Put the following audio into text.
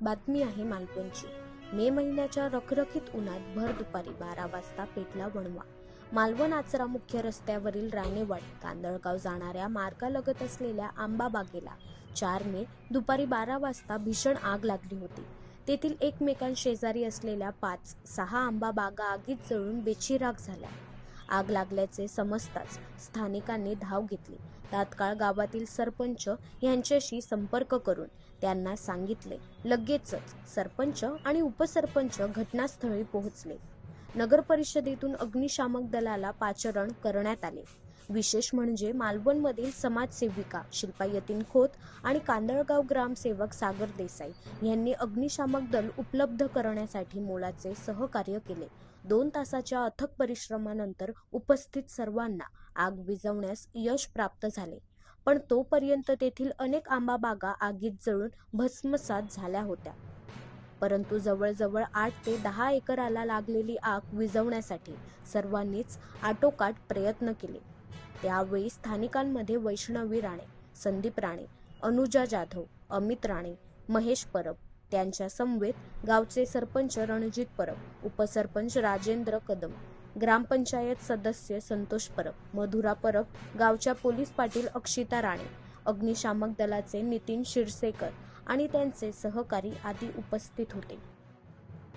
बातमी आहे मालवणची. मे महिन्याच्या रखरखीत उन्हात भर दुपारी बारा वाजता पेटला वणवा. मालवण आचरा मुख्य रस्त्यावरील राणेवाड कांदळगाव जाणाऱ्या मार्गालगत असलेल्या आंबा बागेला चार मे दुपारी बारा वाजता भीषण आग लागली होती. तेथील एकमेकांशेजारी असलेल्या पाच सहा आंबा बागा आगीत जळून बेचिराग झाल्या. आग लागल्याचे समजताच स्थानिकांनी धाव घेतली. तात्काळ गावातील सरपंच यांच्याशी संपर्क करून त्यांना सांगितले. लगेचच सरपंच आणि उपसरपंच घटनास्थळी पोहोचले. नगर परिषदेतून अग्निशामक दलाला पाचरण करण्यात आले. विशेष म्हणजे मालवणमधील समाजसेविका शिल्पा यतीन खोत आणि कांदळगाव ग्रामसेवक सागर देसाई यांनी अग्निशामक दल उपलब्ध करण्यासाठी मोलाचे सहकार्य केले. दोन तासाच्या अथक परिश्रमानंतर उपस्थित सर्वांना आग विझवण्यास यश प्राप्त झाले. पण तोपर्यंत तेथील अनेक आंबा बागा आगीत जळून भस्मसात झाल्या होत्या. परंतु जवळजवळ आठ ते दहा एकराला लागलेली आग विझवण्यासाठी सर्वांनीच आटोकाट प्रयत्न केले. त्यावेळी स्थानिकांमध्ये वैष्णवी राणे संदीप राणे अनुजा जाधव अमित राणे महेश परब त्यांच्या समवेत गावचे सरपंच रणजित परब उपसरपंच राजेंद्र कदम ग्रामपंचायत सदस्य संतोष परब मधुरा परब गावच्या पोलीस पाटील अक्षिता राणे अग्निशामक दलाचे नितीन शिरसेकर आणि त्यांचे सहकारी आदी उपस्थित होते.